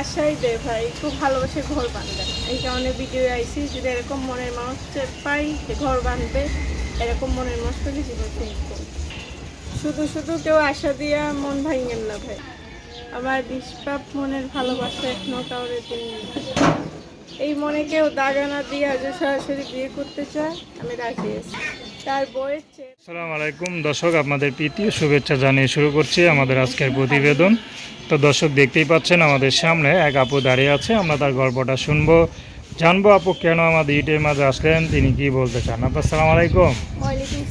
আশাই দেয় ভাই, খুব ভালোবাসে ঘর বাঁধবে। এই কারণে ভিডিও আইসি যদি এরকম মনের মানুষ পাই ঘর বাঁধবে, এরকম মনের মানুষ পেলে জীবন চেঞ্জ শুধু শুধু কেউ আশা দিয়া মন ভাঙেন না ভাই। আমার বিশ্বাপ মনের ভালোবাসা এখনও কাউরে দিইনি এই মনে কেউ দাগানা দিয়া যে সরাসরি বিয়ে করতে চায়? আমি রাজি আছি। তার চেয়ে আসসালামু আলাইকুম। দর্শক আপনাদের প্রীতি শুভেচ্ছা জানিয়ে শুরু করছি আমাদের আজকের প্রতিবেদন। তো দর্শক দেখতেই পাচ্ছেন আমাদের সামনে এক আপু দাঁড়িয়ে আছে। আমরা তার গল্পটা শুনব। জানব আপু কেন আমাদের ইটের মাঝে আসলেন? তিনি কি বলতে চান? আপু আসসালামু আলাইকুম। ওয়ালাইকুম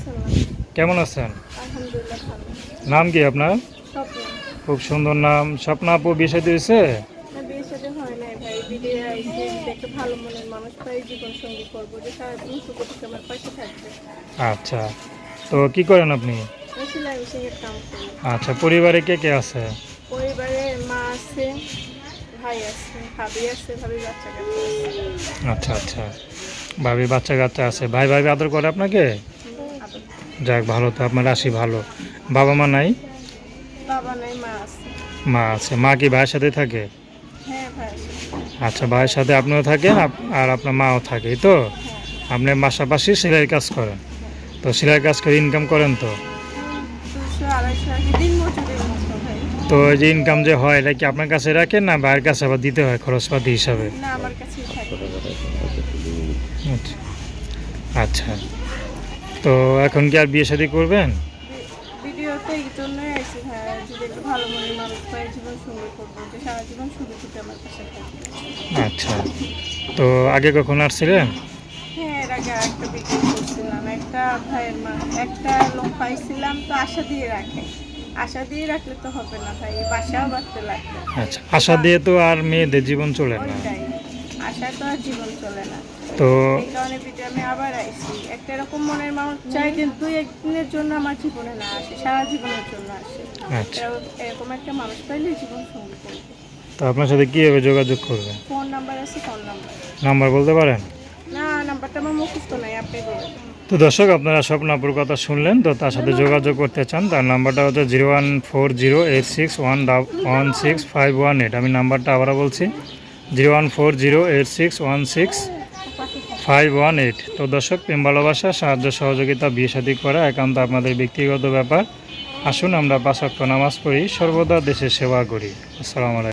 কেমন আছেন? নাম কি আপনার? খুব সুন্দর নাম। স্বপ্ন আপু বিষয় দিয়েছে? নাই ভাই ভিডিও দেখে ভালো মনের মানুষ পাই জীবন সঙ্গী করব যে সারাদিন সুখে থেকে আমার পাশে থাকবে আচ্ছা। তো কি করেন আপনি? আমি সেলাই মেশিনের কাম করি আচ্ছা পরিবারে কে কে আছে? পরিবারে মা আছে ভাই আছে ভাবি আছে ভাবি বাচ্চা কাচ্চা আছে আচ্ছা আচ্ছা। ভাবি বাচ্চা কাচ্চা আছে। ভাই ভাই আদর করে আপনাকে। যাক ভালো তো আপনার রাশি ভালো। বাবা মা নাই? বাবা নাই মা আছে। মা আছে। মা কি ভাইয়ের সাথে থাকে? হ্যাঁ ভাই আছে। আচ্ছা ভাইয়ের সাথে আপনিও থাকেন আর আপনার মাও থাকে তো? আপনি পাশাপাশি সেলাইয়ের কাজ করেন। তো সেলাই কাজ করে ইনকাম করেন তো? তো এই যে ইনকাম যে হয় এটা কি আপনার কাছে রাখেন না ভাইয়ের কাছে আবার দিতে হয় খরচপাতি হিসাবে? আচ্ছা। তো এখন কি আর বিয়ে শাদী করবেন? এই জন্যই আইসি ভাই যদি একটু ভালো মনের মানুষ পাই জীবন সঙ্গী করব যে সারা জীবন সুখে সুখে আমার পাশে থাকবে। আচ্ছা তো আগে কখন আসছিলেন? হ্যাঁ এর আগে একটা করছিলাম একটা ভাইয়ের মা একটা লোক পাইছিলাম তো আশা দিয়ে রাখে। আশা দিয়ে রাখলে তো হবে না ভাই বাসাও বাঁচতে লাগবে। আচ্ছা আশা দিয়ে তো আর মেয়েদের জীবন চলে না। ওইটাই। আশায় তো আর জীবন চলে না। তো এই কারণে ভিডিও আমি আবার আইছি। একটা এরকম মনের মানুষ চাই যে দুই একদিনের জন্য আমার জীবনে না আসে সারা জীবনের জন্য আসে। আচ্ছা। এরকম- এরকম একটা মানুষ পাইলে জীবন সঙ্গী করবে। তো আপনার সাথে কীভাবে যোগাযোগ করবেন? ফোন নাম্বার আছে ফোন নাম্বার। নাম্বার বলতে পারেন? না নাম্বারটা আমার মুখস্থ নাই আপনি বলুন। তো দর্শক আপনারা স্বপ্নাপুর কথা শুনলেন তো তার সাথে যোগাযোগ করতে চান তার নাম্বারটা হচ্ছে zero one four zero eight six one one six five one eight. আমি নাম্বারটা আবারও বলছি। Zero one four zero eight six one six five one eight. তো দর্শক, প্রেম ভালোবাসা, সাহায্য, সহযোগিতা, বিয়ে সাদী করা একান্ত আপনাদের ব্যক্তিগত ব্যাপার। আসুন আমরা পাঁচ নামাজ পড়ি, সর্বদা দেশের সেবা করি। আসসালামু আলাইকুম।